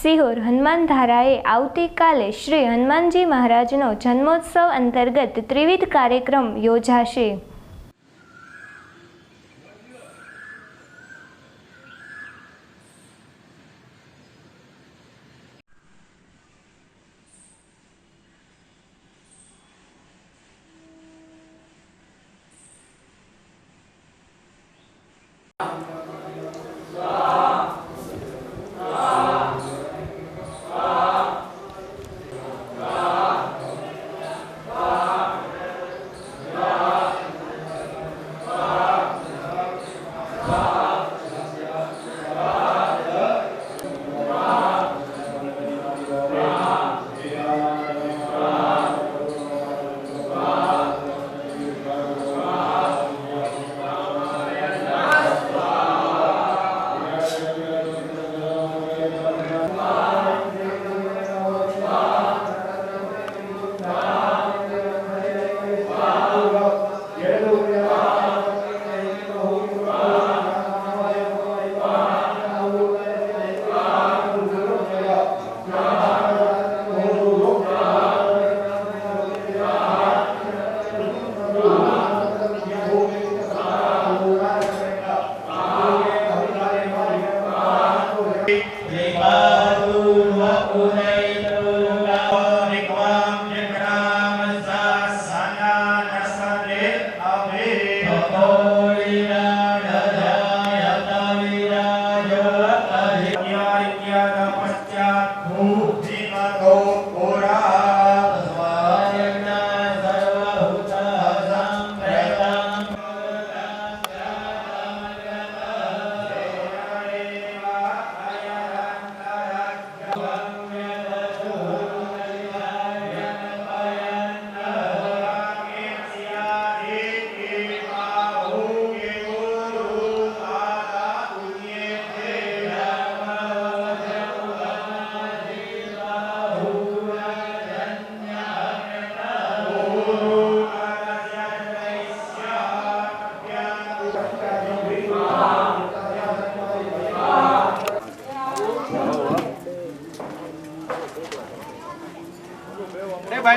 સિહોર હનુમાન ધારાએ આવતીકાલે શ્રી હનુમાનજી મહારાજનો જન્મોત્સવ અંતર્ગત ત્રિવિધ કાર્યક્રમ યોજાશે.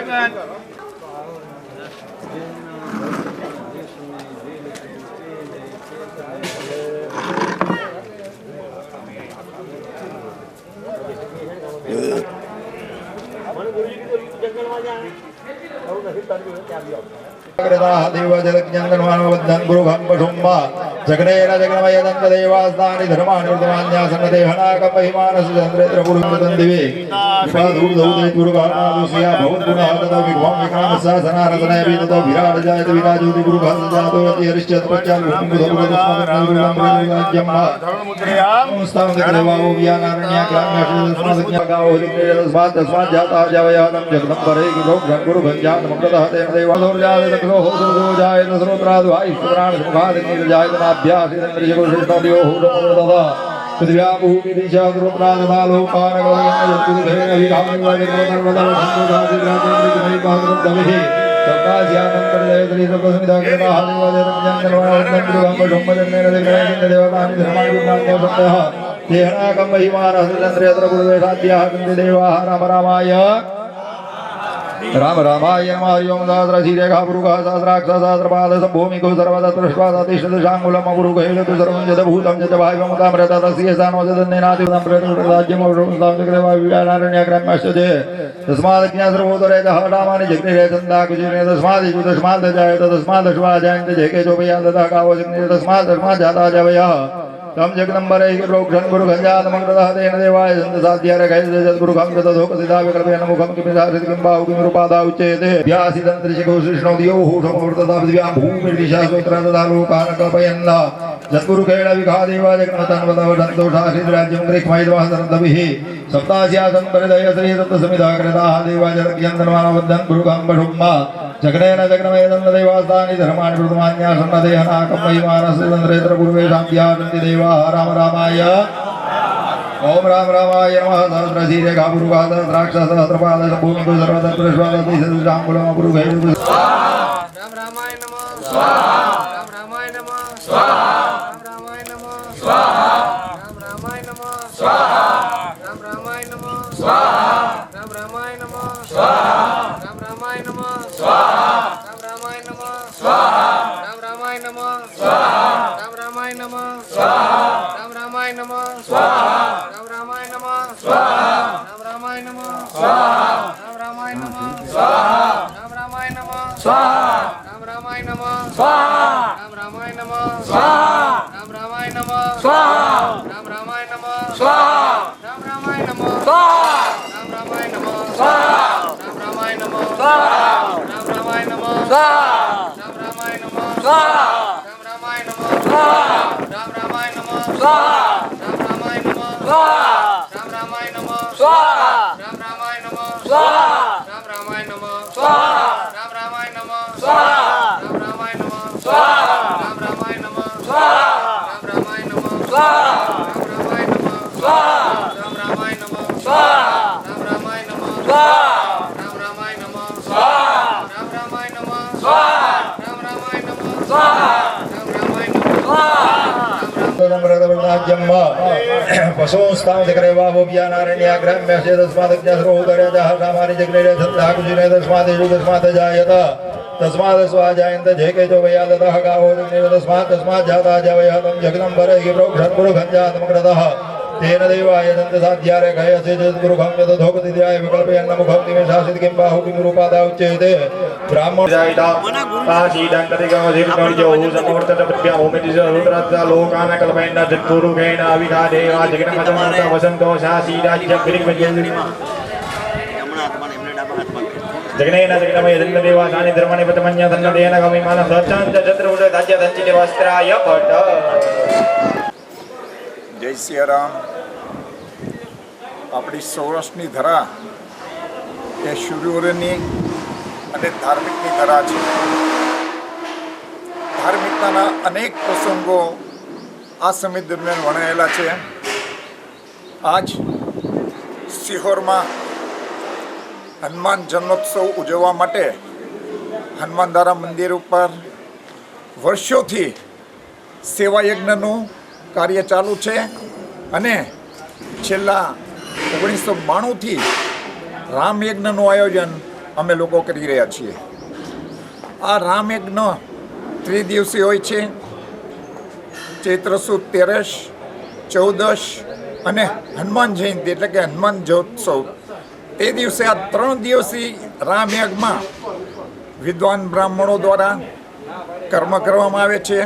Bye, man. देवजलज्ञानवानवदन् गुरुभं पशुम्बा जगनेन जगन्मयदन्त देवास्तानि धर्माणि वर्तमान्यासन्नदेहनाकमहिमानसुचन्द्रेन्द्र गुरुमृतं दिवे विपादूर्धौदे गुरुगामादुष्या भवद्गुणः ततो विभवं विक्रामस्सा सनारसनयपि ततो विराटजायत विराजोति गुरुभास जातो यति हरिश्चन्द्र पश्चात् भूमिबुधमुदस्मन्नाजुराज्यम् नमस्तामदेवावो व्यानारण्याग्राम्यस्मादज्ञागावो तस्मात् तस्मात् जाता जावयानं जगदम्बरे गुरुभञ्जातमग्रतः तेन देवादोर्जातकरो होसो जायत श्रोत्राद्वायुष्पराणसमुखादिनीर्जायतनाभ्यासिन्द्रियगुरुष्णोदियो हूरमोदः पृथिव्या भूमिदिशा देवाः राम रामाय राम रामाय नमः सहस्रशीरेखा पुरुषः सहस्राक्ष सहस्रपाद भूमिको सर्वतत्र श्वासतिष्ठदशाङ्गुलमपुरुगैलतु सर्वं जतभूतं जत भाव्यमुतामृतस्य सानोदन्नेनातिरम्यग्रन्थराज्यमव्यानारण्यग्रन्थश्च तस्मादज्ञासर्वोदरेतः रामानि जग्निरे छन्दाकुजिरे तस्मादिषु तस्मादजायत तस्मादश्वाजायन्त जेके चोपयान् दतः कावो जग्निरे तस्मात् तस्मात् जाता जवयः तं जगदम्बरे रोक्षन् गुरुगञ्जातमङ्गलः तेन देवाय सन्तसाध्याय कैर्जद्गुरुखं गतधोकसिधा विकल्पेन मुखं किमिदासित किं बाहु किमिरुपादा उच्यते व्यासिदन्तरिशिखो सृष्णोदियो हूषमूर्तदा पृथिव्यां भूमिर्दिशा सूत्रा तथा लोकान् कल्पयन् जद्गुरुकेण विघादेवा जगन्मतान्वदवदन्तोषासिद्राज्यं गृह्मैद्वाह सरन्दभिः सप्तास्यासन् परिदय श्रीदत्तसमिधा कृताः देवाजलज्ञन्दन्मानवद्धन् गुरुकं पशुम्मा जगनेन जगनमेदन्न देवास्तानि धर्माणि સપ્તાશ્યાસન પરિદય શ્રી સપ્ત સમિધા કૃતા દેવાચરક્યં ધનવાનવદ્ધન ભૃગાંબષુમ્મા જગડેન જગ્નમેદન દૈવાસ્તાનિ ધર્માણિ પ્રતમાન્યાસન્ન દેહનાકમ મહિમાનસ્યતંત્રેત્ર પૂર્વેશાભ્યાનંતિ દેવા રામ રામાય ઓમ રામ રામાય નમઃ સહસ્રશીરે ગાભુરુગા સહસ્રાક્ષ સહસ્રપાદ ભૂમિતુ સર્વતત્રશ્વાદતિ સદૃશાંગુલમ અપુરુભૈરુ સ્વાહા રામ રામાય નમઃ સ્વાહા રામ રામાય નમઃ સ્વાહા રામ રામાય નમઃ સ્વાહા રામ રામાય નમઃ સ્વાહા રામ રામાય નમઃ સ્વાહા રામ રામાય નમઃ સ્વાહા રામ રામાય નમઃ સ્વાહા રામ રામાય નમઃ સ્વાહા રામ રામાય નમઃ સ્વાહા રામ રામાય નમઃ સ્વાહા રામ રામાય નમઃ સ્વાહા રામ રામાય નમઃ સ્વાહા રામ રામાય નમઃ સ્વાહા રામ રામાય નમઃ સ્વાહા રામ રામાય નમઃ સ્વાહા રામ રામાય નમઃ સ્વાહા રામ રામાય નમઃ રામ રામાય નમ રામ રામાય નમ રામ રામાય નમ રામ રામાય નમ तस्मात् स्वाजायन्त झेकेजो वयादतः गावो तस्मात् तस्मात् जाता जवयः तं जगदम्बरैः प्रोक्षन् पुरुखञ्जातमकृतः तेन देवाय दन्तसाध्यारे गयसे चेद्गुरुखं यदधोगतिद्याय विकल्पयन्न मुखं निमेषासित किं बाहु किं रूपादा उच्यते ब्राह्मण जायता काशीदन्ततिगमधिर्णोजो समवर्तनपत्या होमितिजरुद्रात्या लोकान कल्पयन्न जत्पुरुगेण अविधा देवा जगन्मतमन्त वसन्तो शासीराज्यं विरिक्मज्यन्ति जगनेन जगनमय दन्तदेवा सानि धर्मणि पतमन्य धन्नदेन गमिमान सच्चान्त चन्द्र उदय धाज्य धञ्चिनि वस्त्राय भट જય સિયારામ. આપણી સૌરાષ્ટ્રની ધરા એ સૂર્યોદયની અને ધાર્મિકની ધરા છે. ધાર્મિકતાના અનેક પ્રસંગો આ સમય દરમિયાન વણાયેલા છે. આજ સિહોરમાં હનુમાન જન્મોત્સવ ઉજવવા માટે હનુમાનદારા મંદિર ઉપર વર્ષોથી સેવા યજ્ઞનું કાર્ય ચાલુ છે અને છેલ્લા ઓગણીસો બાણુંથી રામયજ્ઞનું આયોજન અમે લોકો કરી રહ્યા છીએ. આ રામ યજ્ઞ ત્રિદિવસીય હોય છે. ચૈત્ર તેરસ, ચૌદશ અને હનુમાન જયંતિ એટલે કે હનુમાન જયોત્સવ. તે દિવસે આ ત્રણ દિવસી રામ યજ્ઞમાં વિદ્વાન બ્રાહ્મણો દ્વારા કર્મ કરવામાં આવે છે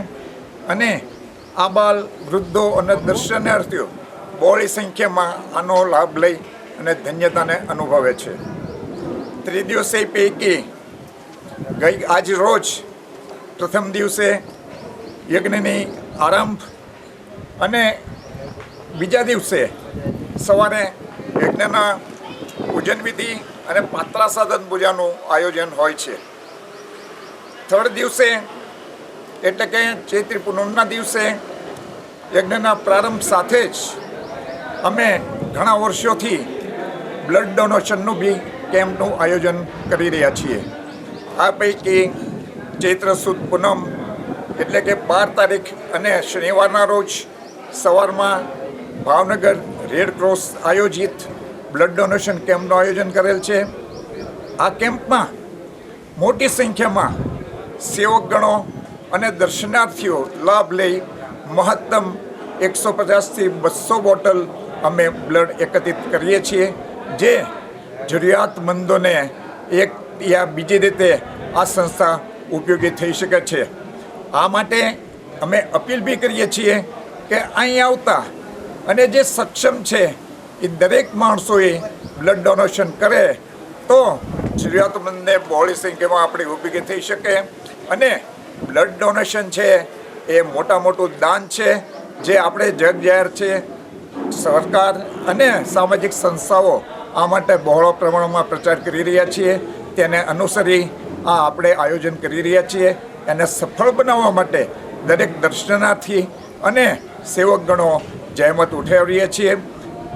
અને આબાલ વૃદ્ધો અને દર્શનાર્થીઓ બહોળી સંખ્યામાં આનો લાભ લઈ અને ધન્યતાને અનુભવે છે. ત્રિદિવસે પૈકી ગઈ આજ રોજ પ્રથમ દિવસે યજ્ઞની આરંભ અને બીજા દિવસે સવારે યજ્ઞના પૂજન વિધિ અને પાત્રા સાધન પૂજાનું આયોજન હોય છે. થર્ડ દિવસે એટલે કે ચૈત્રી પૂનમના દિવસે યજ્ઞના પ્રારંભ સાથે જ અમે ઘણા વર્ષોથી બ્લડ ડોનેશનનું બી કેમ્પનું આયોજન કરી રહ્યા છીએ. આ પૈકી ચૈત્ર સુદ પૂનમ એટલે કે બાર તારીખ અને શનિવારના રોજ સવારમાં ભાવનગર રેડ ક્રોસ આયોજિત બ્લડ ડોનેશન કેમ્પનું આયોજન કરેલ છે. આ કેમ્પમાં મોટી સંખ્યામાં સેવકગણો અને દર્શનાર્થીઓ લાભ લઈ મહત્તમ એકસો પચાસથી બસો બોટલ અમે બ્લડ એકત્રિત કરીએ છીએ. જે જરૂરિયાતમંદોને એક યા બીજી રીતે આ સંસ્થા ઉપયોગી થઈ શકે છે. આ માટે અમે અપીલ બી કરીએ છીએ કે અહીં આવતા અને જે સક્ષમ છે એ દરેક માણસોએ બ્લડ ડોનેશન કરે તો જરૂરિયાતમંદને બહોળી સંખ્યામાં આપણી ઉપયોગી થઈ શકે અને બ્લડ ડોનેશન છે, એ મોટા મોટું દાન છે, જે આપણે જગ જાહેર છે, સરકાર અને સામાજિક સંસ્થાઓ આ માટે બહોળો પ્રમાણમાં પ્રચાર કરી રહ્યા છીએ. તેને અનુસરી આ આપણે આયોજન કરી રહ્યા છીએ. એને સફળ બનાવવા માટે દરેક દર્શનાર્થી અને સેવકગણો જહેમત ઉઠાવીએ છીએ.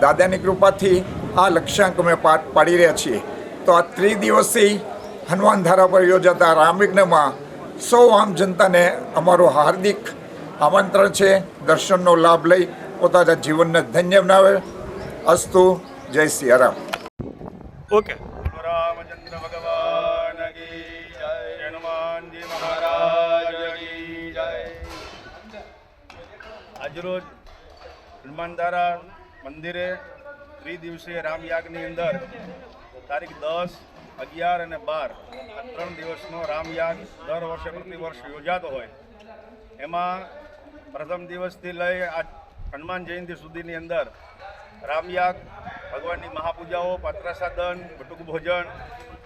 દાદાની કૃપાથી આ લક્ષ્યાંક અમે પાડી રહ્યા છીએ. તો આ ત્રિદિવસીય હનુમાન ધારા પર યોજાતા રામયજ્ઞમાં સૌ આમ જનતાને અમારું હાર્દિક આમંત્રણ છે. દર્શનનો લાભ લઈ પોતાના જીવનને ધન્ય બનાવે. અસ્તુ જય સિયારામ ઓકે. રામચંદ્ર હનુમાન કી જય. હનુમાનજી મહારાજ કી જય. મંદિરે ત્રિદિવસીય રામયાગની અંદર તારીખ દસ, અગિયાર અને બાર આ ત્રણ દિવસનો રામયાગ દર વર્ષે પ્રતિવર્ષ યોજાતો હોય. એમાં પ્રથમ દિવસથી લઈ આ હનુમાન જયંતિ સુધીની અંદર રામયાગ ભગવાનની મહાપૂજાઓ પાત્રાસાદન બટુક ભોજન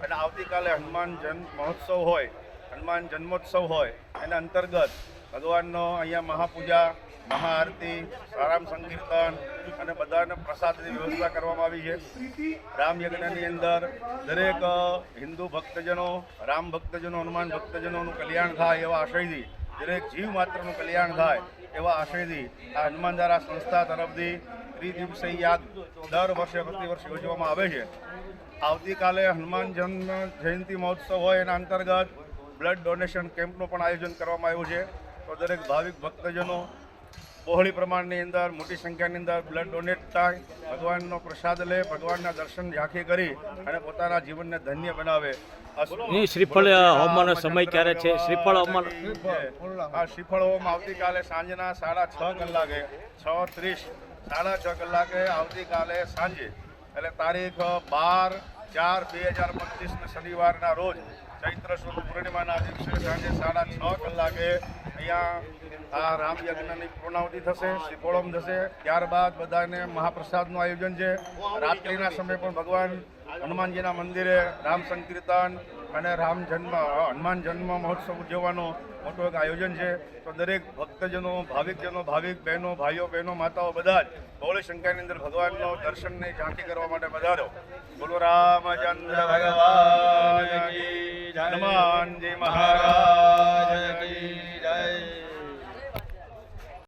અને આવતીકાલે હનુમાન જન્મ મહોત્સવ હોય, હનુમાન જન્મોત્સવ હોય, એના અંતર્ગત ભગવાનનો અહીંયા મહાપૂજા મહાઆરતી સારામ સંકીર્તન અને બધાને પ્રસાદની વ્યવસ્થા કરવામાં આવી છે. રામયજ્ઞની અંદર દરેક હિન્દુ ભક્તજનો, રામ ભક્તજનો, હનુમાન ભક્તજનોનું કલ્યાણ થાય એવા આશયથી, દરેક જીવ માત્રનું કલ્યાણ થાય એવા આશયથી આ હનુમાનધારા સંસ્થા તરફથી ત્રિદિવસીય યાદ દર વર્ષે પ્રતિ વર્ષે યોજવામાં આવે છે. આવતીકાલે હનુમાન જન્મ જયંતિ મહોત્સવ હોય એના અંતર્ગત બ્લડ ડોનેશન કેમ્પનું પણ આયોજન કરવામાં આવ્યું છે. તો દરેક ભાવિક ભક્તજનો બહોળી પ્રમાણની અંદર મોટી સંખ્યાની અંદર બ્લડ ડોનેટ થાય ભગવાનનો પ્રસાદ લે ભગવાનના દર્શન ઝાંખી કરી અને પોતાના જીવનને ધન્ય બનાવે શ્રીફળ હોમવાનો સમય ક્યારે છે? શ્રીફળ હોમવાનો- આ શ્રીફળ હોમ આવતીકાલે સાંજના સાડા છ કલાકે છ ત્રીસ સાડા છ કલાકે આવતીકાલે સાંજે એટલે તારીખ બાર ચાર બે હજાર પચીસને શનિવારના રોજ ચૈત્ર શુદ્ધ પૂર્ણિમાના દિવસે સાંજે સાડા છ કલાકે અહીંયા આ રામ યજ્ઞની પૂર્ણાવતિ થશે શ્રીકોળમ થશે. ત્યારબાદ બધાને મહાપ્રસાદનું આયોજન છે. રાત્રિના સમયે પણ ભગવાન હનુમાનજીના મંદિરે રામ સંકીર્તન અને રામ જન્મ, હનુમાન જન્મ મહોત્સવ ઉજવવાનો મોટું એક આયોજન છે. તો દરેક ભક્તજનો, ભાવિકજનો, ભાવિક બહેનો, ભાઈઓ, બહેનો, માતાઓ બધા જ બહોળી સંખ્યાની અંદર ભગવાનનો દર્શનની ઝાંકી કરવા માટે વધારો બોલો રામચંદ્ર ભગવાન હનુમાનજી મહારાજ